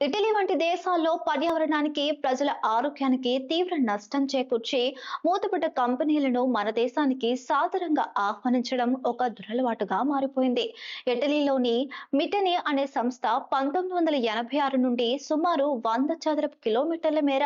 Italy వంటి దేశాల్లో పర్యావరణానికి ప్రజల ఆరోగ్యానికి తీవ్ర నష్టం చేకూర్చి మూతపడ్డ కంపెనీలను మన దేశానికి సాదరంగా ఆహ్వానించడం ఒక దురలవాటుగా మారిపోయింది. ఇటలీలోని మిటనీ అనే సంస్థ పంతొమ్మిది వందల ఎనభై ఆరు నుండి సుమారు వంద చదరపు కిలోమీటర్ల మేర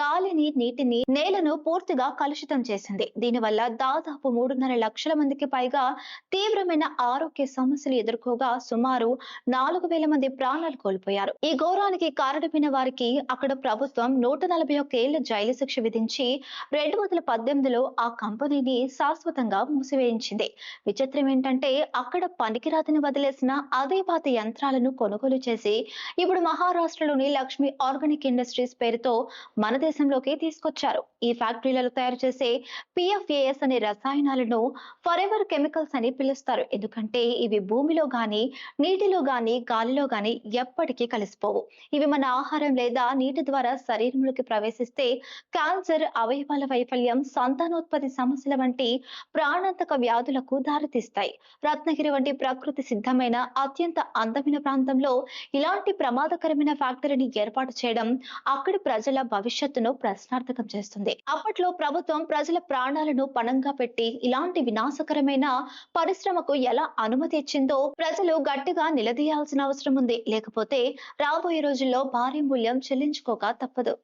గాలిని నీటిని నేలను పూర్తిగా కలుషితం చేసింది. దీనివల్ల దాదాపు మూడున్నర లక్షల మందికి పైగా తీవ్రమైన ఆరోగ్య సమస్యలు ఎదుర్కోగా సుమారు నాలుగు వేల మంది ప్రాణాలు కోల్పోయారు. ఈ ఘోరానికి కారణమైన వారికి అక్కడ ప్రభుత్వం నూట నలభై ఒక్క ఏళ్ళ జైలు శిక్ష విధించి రెండు వందల పద్దెనిమిదిలో ఆ కంపెనీని శాశ్వతంగా మూసివేయించింది. విచిత్రం ఏంటంటే అక్కడ పనికిరాదని వదిలేసిన అదే పాత యంత్రాలను కొనుగోలు చేసి ఇప్పుడు మహారాష్ట్రలోని లక్ష్మి ఆర్గానిక్ ఇండస్ట్రీస్ పేరుతో మన దేశంలోకి తీసుకొచ్చారు. ఈ ఫ్యాక్టరీలలో తయారు చేసే పిఎఫ్ఏఎస్ అనే రసాయనాలను ఫరెవర్ ఎవర్ కెమికల్స్ అని పిలుస్తారు. ఎందుకంటే ఇవి భూమిలో గాని నీటిలో గాని గాలిలో గాని ఎప్పటికీ కలిసిపోవు. ఇవి మన ఆహారం లేదా నీటి ద్వారా శరీరంలోకి ప్రవేశిస్తే క్యాన్సర్ అవయవాల వైఫల్యం సంతానోత్పత్తి సమస్యల వంటి ప్రాణాంతక వ్యాధులకు దారితీస్తాయి. రత్నగిరి వంటి ప్రకృతి సిద్ధమైన అత్యంత అందమైన ప్రాంతంలో ఇలాంటి ప్రమాదకరమైన ఫ్యాక్టరీని ఏర్పాటు చేయడం అక్కడి ప్రజల భవిష్యత్తును ప్రశ్నార్థకం చేస్తుంది. అప్పట్లో ప్రభుత్వం ప్రజల ప్రాణాలను పణంగా పెట్టి ఇలాంటి వినాశకరమైన పరిశ్రమకు ఎలా అనుమతి ఇచ్చిందో ప్రజలు గట్టిగా నిలదీయాల్సిన అవసరం ఉంది. లేకపోతే రాబోయే రోజుల్లో భారీ మూల్యం చెల్లించుకోక తప్పదు.